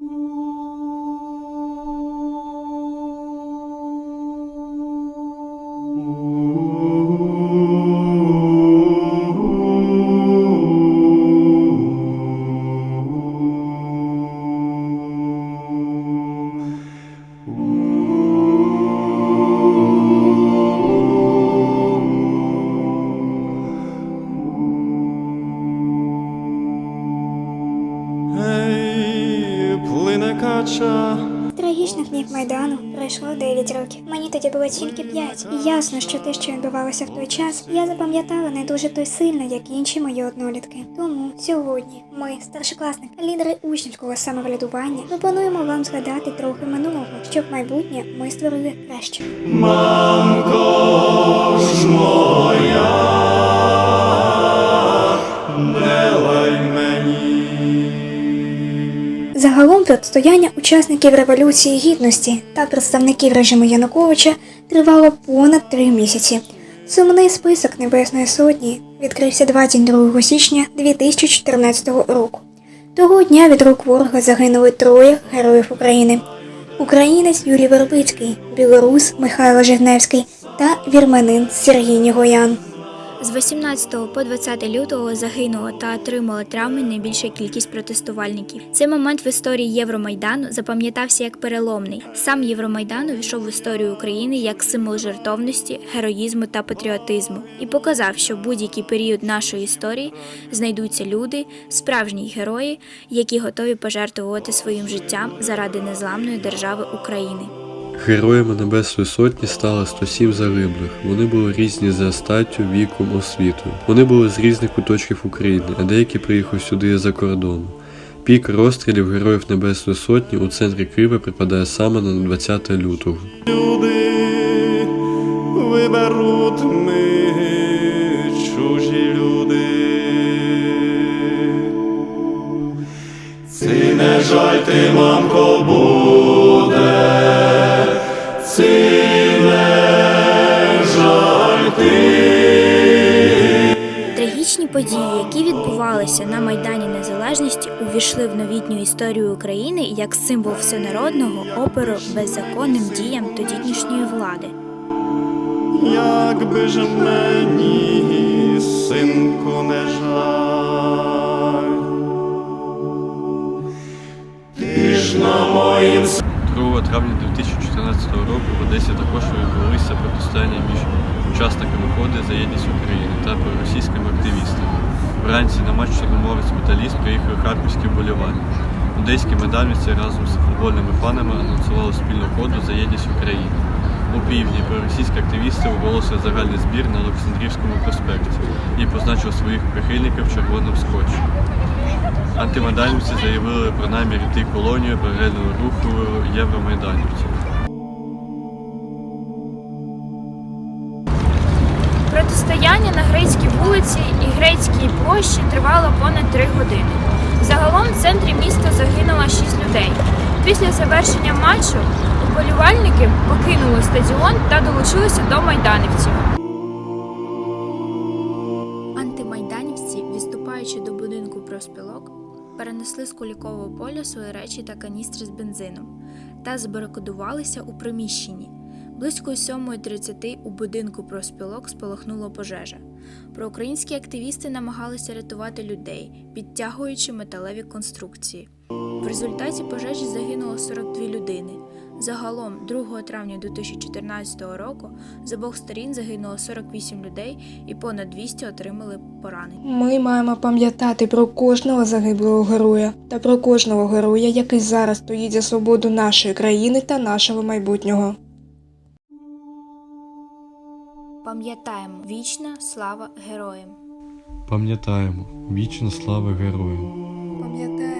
Música кача. Трагічних днів Майдану пройшло 9 років. Мені тоді було тільки 5. І ясно, що те, що відбувалося в той час, я запам'ятала не дуже той сильно, як інші мої однолітки. Тому сьогодні ми, старшокласники, лідери учнівського самоврядування, пропонуємо вам згадати трохи минулого, щоб майбутнє ми створили краще. Мамко Протистояння учасників Революції Гідності та представників режиму Януковича тривало понад три місяці. Сумний список Небесної Сотні відкрився 22 січня 2014 року. Того дня від рук ворога загинули троє героїв України: українець Юрій Вербицький, білорус Михайло Жигневський та вірменин Сергій Нігоян. З 18 по 20 лютого загинуло та отримало травми найбільша кількість протестувальників. Цей момент в історії Євромайдану запам'ятався як переломний. Сам Євромайдан увійшов в історію України як символ жертовності, героїзму та патріотизму і показав, що в будь-який період нашої історії знайдуться люди, справжні герої, які готові пожертвувати своїм життям заради незламної держави України. Героями Небесної Сотні стали 107 загиблих. Вони були різні за статтю, віком, освітою. Вони були з різних куточків України, а деякі приїхали сюди за кордону. Пік розстрілів Героїв Небесної Сотні у центрі Києва припадає саме на 20 лютого. Люди виберуть ми чужі люди. Ці не жаль ти, мамко, буде, Трагічні події, які відбувалися на Майдані Незалежності, увійшли в новітню історію України як символ всенародного опору беззаконним діям тодішньої влади. Якби ж мені, синку, не жаль, ти ж на моїм 2 травня 2014 року в Одесі також відбулися протистояння між учасниками ходи за єдність України та проросійськими активістами. Вранці на матч Чорноморець Металіст приїхали харківські вболівальники. Одеські медалівці разом з футбольними фанами анонсували спільну ходу за єдність України. У півдні проросійські активісти оголосили загальний збір на Олександрівському проспекті і позначили своїх прихильників червоним скотчем. Антимайданівці заявили про намір йти колонію паралельного руху євромайданівців. Протистояння на грецькій вулиці і грецькій площі тривало понад три години. Загалом в центрі міста загинуло шість людей. Після завершення матчу вболівальники покинули стадіон та долучилися до майданівців. Антимайданівці, відступаючи до будинку проспілок, перенесли з Кулікового поля свої речі та каністри з бензином та забарикадувалися у приміщенні. Близько 7.30 у будинку проспілок спалахнула пожежа. Проукраїнські активісти намагалися рятувати людей, підтягуючи металеві конструкції. В результаті пожежі загинуло 42 людини. Загалом, 2 травня 2014 року з обох сторін загинуло 48 людей і понад 200 отримали поранення. Ми маємо пам'ятати про кожного загиблого героя та про кожного героя, який зараз стоїть за свободу нашої країни та нашого майбутнього. Пам'ятаємо вічна слава героям! Пам'ятаємо, вічна слава героям. Пам'ятаємо